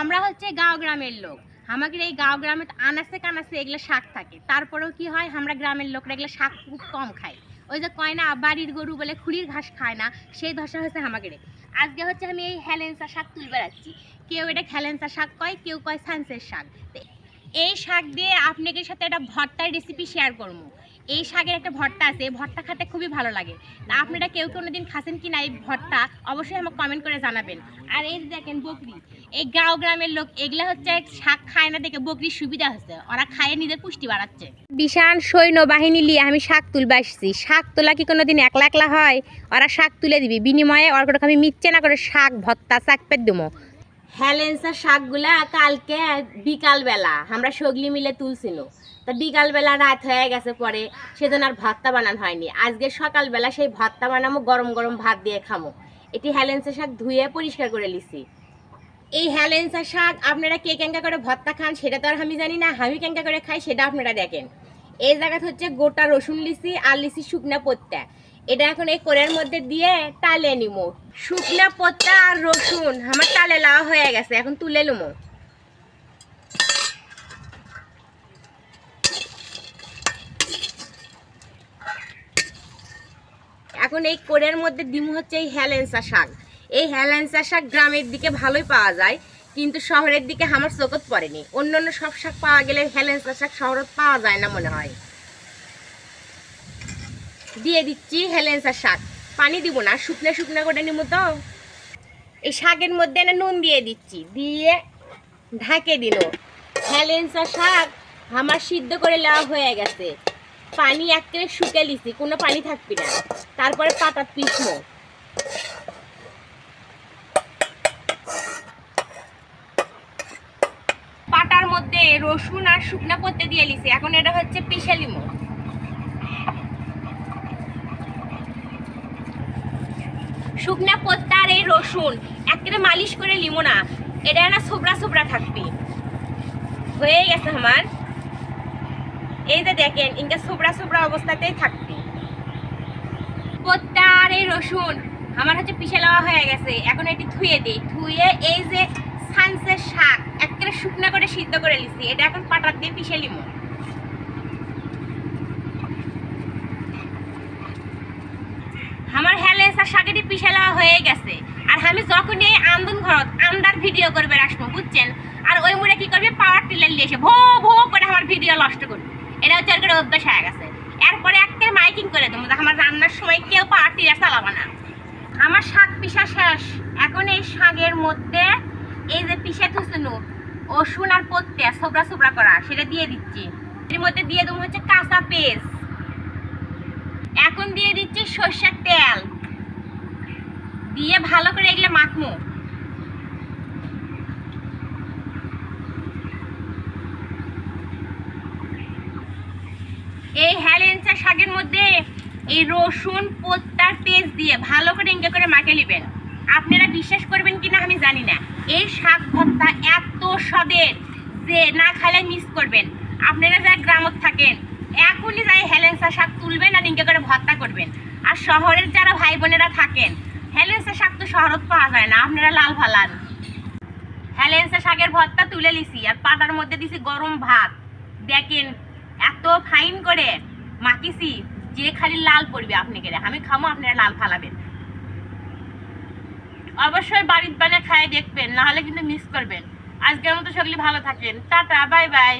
আমরা হচ্ছে গাঁও গ্রামের লোক। আমাদের এই গাঁও গ্রামে আনাসে কানাসে এগুলো শাক থাকে। তারপরেও কি হয় আমরা গ্রামের লোকরা এগুলো শাক খুব কম খাই ওই যে কয় না, বাড়ির গরু বলে খুঁড়ির ঘাস খায় না, সেই ধসা হচ্ছে আমাদের। আজকে হচ্ছে আমি এই হেলেন্সা শাক তুলে বেড়াচ্ছি। কেউ এটা হেলেন্সা শাক কয়, কেউ কয় সানসের শাক। এই শাক দিয়ে আপনাদের সাথে একটা ভর্তার রেসিপি শেয়ার করব। এই শাকের একটা ভর্তা আছে, এই ভর্তা খেতে খুবই ভালো লাগে। তা আপনারা কেউ কোনো দিন খাচ্ছেন কি না এই ভর্তা, অবশ্যই আমাকে কমেন্ট করে জানাবেন। আর এই দেখেন বকরি এই গাঁও গ্রামের লোক এগুলা হচ্ছে শাক খায় না দেখে বকরির সুবিধা হচ্ছে। ওরা খায় নিজের পুষ্টি বাড়াচ্ছে। বিশাল সৈন্যবাহিনী নিয়ে আমি শাক তুলবে আসছি। শাক তোলা কি কোনোদিন একলা একলা হয়? ওরা শাক তুলে দিবি। বিনিময়ে ওর করে আমি মিচ্ছে না করে শাক ভত্তা শাক পেট দেবো। হ্যালেন্সা শাকগুলা কালকে বিকালবেলা আমরা সগলি মিলে তুলছিল। তা বিকালবেলা রাত হয়ে গেছে পরে সেজন্য আর ভর্তা বানানো হয়নি। আজকে সকালবেলা সেই ভর্তা বানামো গরম গরম ভাত দিয়ে খামো। এটি হ্যালেন্সা শাক ধুয়ে পরিষ্কার করে লিছি এই হ্যালেন্সা শাক আপনারা কে কেঙ্কা করে ভত্তা খান সেটা তো আর আমি জানি না আমি কেঙ্কা করে খাই সেটা আপনারা দেখেন। এই জায়গাতে হচ্ছে গোটা রসুন লিচি আর লিচি শুকনা পত্তা। এটা এখন এই কোরের মধ্যে দিয়ে টালে নিমো। শুকনা পত্তা আর রসুন, আমার টালে লাওয়া হয়ে গেছে, এখন তুলে লুমো। এখন এই কোরের মধ্যে ডিম হচ্ছে এই হ্যালেন্সা শাক। এই হ্যালেন্সা শাক গ্রামের দিকে ভালোই পাওয়া যায়, কিন্তু শহরের দিকে আমার চোখত পড়েনি। অন্য অন্য সব শাক পাওয়া গেলে হ্যালেন্সা শাক শহরত পাওয়া যায় না মনে হয়। দিয়ে দিচ্ছি হেলেন্সা শাক। পানি দিব না, শুকনো শুকনো করে নিব তো। এই শাকের মধ্যে না নুন দিয়ে দিচ্ছি, দিয়ে ঢাকে দিল। হেলেন্সা শাক আমার সিদ্ধ করে নেওয়া হয়ে গেছে। পানি একেবারে শুকে লিছি কোনো পানি থাকবি না। তারপরে পাতা পিসমো পাটার মধ্যে রসুন আর শুকনা পত্তে দিয়ে লিছি। এখন এটা হচ্ছে পিসে লিমো শুকনা পত্তা আর এই রসুন একেবারে মালিশ করে লিমো না। এটা না সোবরা সোবরা থাকবি। হয়ে গেছে আমার। এই যে দেখেন ইনকা সোবরা সোবরা অবস্থাতেই থাকবে। পত্তা আর এই রসুন আমার হচ্ছে পিষে লওয়া হয়ে গেছে। এখন এটি ধুয়ে দিই। ধুয়ে এই যে সানসের শাক একেবারে শুকনা করে সিদ্ধ করে লিছি এটা এখন পাটার দিয়ে পিষে লিমো আমার হেলেসা শাকেটি পিছালা হয়ে গেছে। আর আমি যখন এই আন্দন ঘরত আন্দার ভিডিও করবে আসব বুঝছেন? আর ওই মুড়ে কি করবে? পাওয়ার টিলার নিয়ে এসে ভো ভো করে আমার ভিডিও নষ্ট করবে। এটা হচ্ছে করে অভ্যাস হয়ে গেছে। এরপরে একটা মাইকিং করে দেবো আমার রান্নার সময় কেউ পাওয়ার টিলার চালাবে না। আমার শাক পিসা শেষ। এখন এই শাকের মধ্যে এই যে পিসে থুসুনু রসুন আর পত্তে সোবরা সোবরা করা, সেটা দিয়ে দিচ্ছি। এর মধ্যে দিয়ে দেবো হচ্ছে কাঁচা পেস্ট এখন দিয়ে দিচ্ছি সর্ষের তেল। দিয়ে ভালো করে এগুলো মাখমো এই হ্যালেন্সা শাকের মধ্যে এই রসুন পোস্তার পেস্ট দিয়ে ভালো করে ইঙ্গে করে মাখে নেবেন। আপনারা বিশ্বাস করবেন কিনা আমি জানি না। এই শাক ভর্তা এত স্বাদের যে না খাইলে মিস করবেন। আপনারা যারা গ্রামত থাকেন, এখনই যাই হেলেন্সা শাক তুলবেন আর ইঙ্গে করে ভর্তা করবেন। আর শহরের যারা ভাই বোনেরা থাকেন, হেলেন্সা শাক তো শহরত পাওয়া যায় না, আপনারা লাল ফালান। হেলেন্সা শাকের ভর্তা তুলে লিছি আর পাটার মধ্যে দিছি গরম ভাত। দেখেন, এত ফাইন করে মাখিছি, যে খালি লাল পড়বে আপনি গেলে আমি খামো, আপনারা লাল ফালাবেন। অবশ্যই বাড়ির বানিয়ে খায় দেখবেন, নাহলে কিন্তু মিস করবেন। আজকের মতো সকলে ভালো থাকেন। Tata, bye bye.